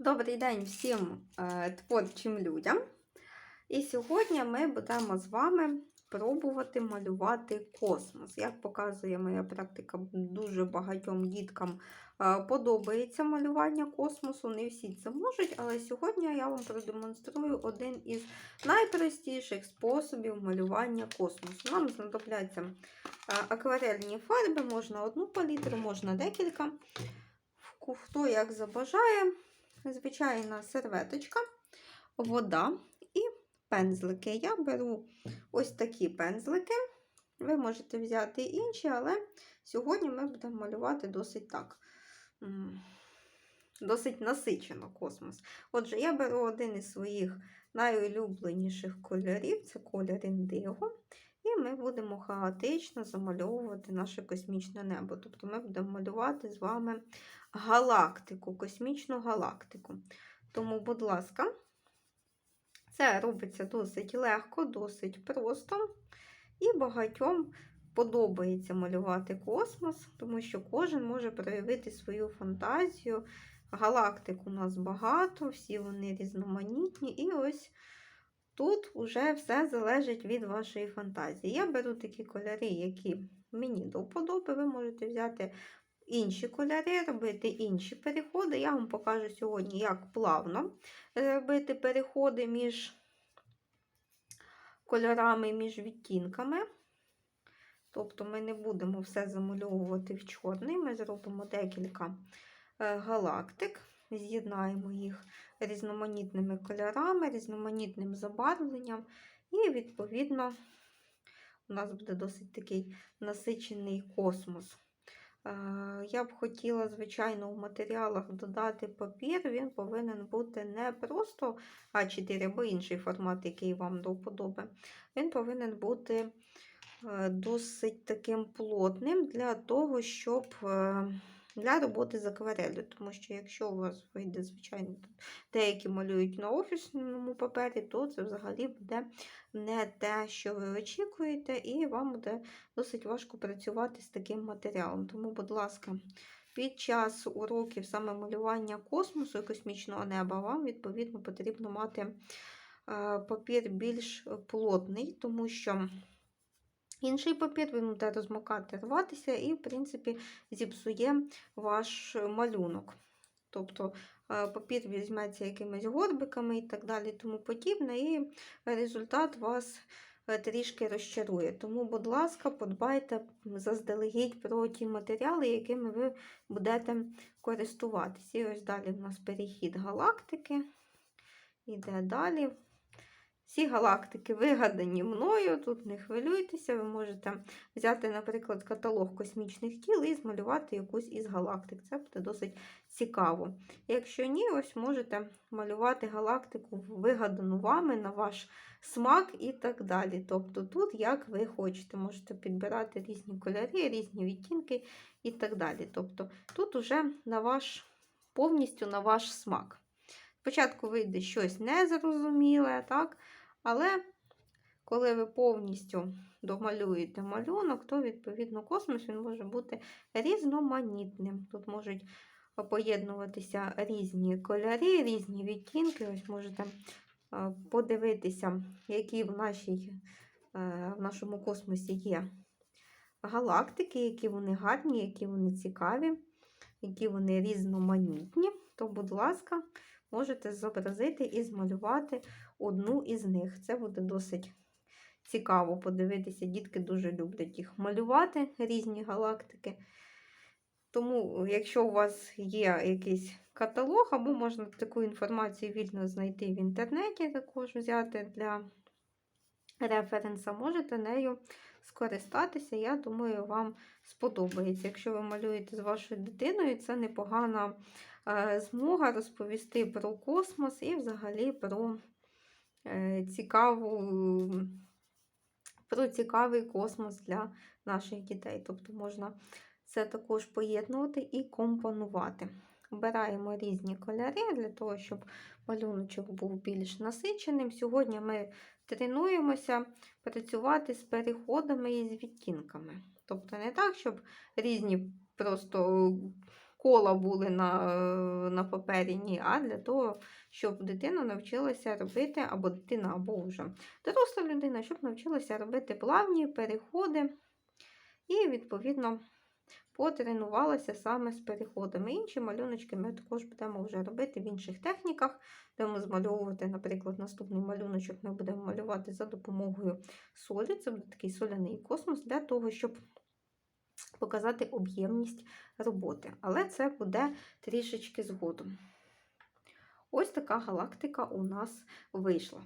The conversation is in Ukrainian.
Добрий день всім е, творчим людям. І сьогодні ми будемо з вами пробувати малювати космос. Як показує моя практика, дуже багатьом діткам е, подобається малювання космосу. Не всі це можуть, але сьогодні я вам продемонструю один із найпростіших способів малювання космосу. Нам знадобляться е, акварельні фарби, можна одну палітру, можна декілька. Хто як забажає звичайна серветочка, вода і пензлики. Я беру ось такі пензлики. Ви можете взяти інші, але сьогодні ми будемо малювати досить так. Досить насичено космос. Отже, я беру один із своїх найулюбленіших кольорів це колір індиго. Будемо хаотично замальовувати наше космічне небо. Тобто ми будемо малювати з вами галактику, космічну галактику. Тому, будь ласка, це робиться досить легко, досить просто. І багатьом подобається малювати космос, тому що кожен може проявити свою фантазію. Галактик у нас багато, всі вони різноманітні. І ось тут вже все залежить від вашої фантазії. Я беру такі кольори, які мені до вподоби. Ви можете взяти інші кольори, робити інші переходи. Я вам покажу сьогодні, як плавно робити переходи між кольорами, між відтінками. Тобто ми не будемо все замальовувати в чорний, ми зробимо декілька е, галактик, з'єднаємо їх різноманітними кольорами, різноманітним забарвленням, і, відповідно, у нас буде досить такий насичений космос. Е, Я б хотіла, звичайно, в матеріалах додати папір. Він повинен бути не просто А4 або інший формат, який вам до вподоби. Він повинен бути е, досить таким плотним для того, щоб е, для роботи з акварелью. Тому що якщо у вас вийде, звичайно, деякі малюють на офісному папері, то це взагалі буде не те, що ви очікуєте, і вам буде досить важко працювати з таким матеріалом. Тому, будь ласка, під час уроків саме малювання космосу і космічного неба вам, відповідно, потрібно мати е, папір більш плотний, тому що інший папір він буде розмокати, рватися і, в принципі, зіпсує ваш малюнок. Тобто е, папір візьметься якимись горбиками і так далі, тому подібне, і результат вас е, трішки розчарує. Тому, будь ласка, подбайте заздалегідь про ті матеріали, якими ви будете користуватися. І ось далі в нас перехід галактики. Іде далі. Всі галактики вигадані мною, тут не хвилюйтеся, ви можете взяти, наприклад, каталог космічних тіл і змалювати якусь із галактик. Це буде досить цікаво. Якщо ні, ось можете малювати галактику, вигадану вами на ваш смак і так далі. Тобто тут, як ви хочете, можете підбирати різні кольори, різні відтінки і так далі. Тобто тут уже на ваш, повністю на ваш смак. Спочатку вийде щось незрозуміле, так? Але коли ви повністю домалюєте малюнок, то, відповідно, космос він може бути різноманітним. Тут можуть поєднуватися різні кольори, різні відтінки. Ось можете е, подивитися, які в, нашій, е, в нашому космосі є галактики, які вони гарні, які вони цікаві, які вони різноманітні. То, будь ласка, можете зобразити і змалювати одну із них. Це буде досить цікаво подивитися. Дітки дуже люблять їх малювати, різні галактики. Тому, якщо у вас є якийсь каталог, або можна таку інформацію вільно знайти в інтернеті, також взяти для референса, можете нею скористатися. Я думаю, вам сподобається. Якщо ви малюєте з вашою дитиною, це непогана е, змога розповісти про космос і взагалі про е, цікаву. Про цікавий космос для наших дітей. Тобто можна це також поєднувати і компонувати. Обираємо різні кольори для того, щоб малюночок був більш насиченим. Сьогодні ми тренуємося працювати з переходами і з відтінками. Тобто не так, щоб різні просто кола були на, е, на папері, ні, а для того, щоб дитина навчилася робити, або дитина, або вже доросла людина, щоб навчилася робити плавні переходи і, відповідно, потренувалася саме з переходами. Інші малюночки ми також будемо вже робити в інших техніках. Будемо змальовувати, наприклад, наступний малюночок ми будемо малювати за допомогою солі. Це буде такий соляний космос для того, щоб показати об'ємність роботи. Але це буде трішечки згодом. Ось така галактика у нас вийшла.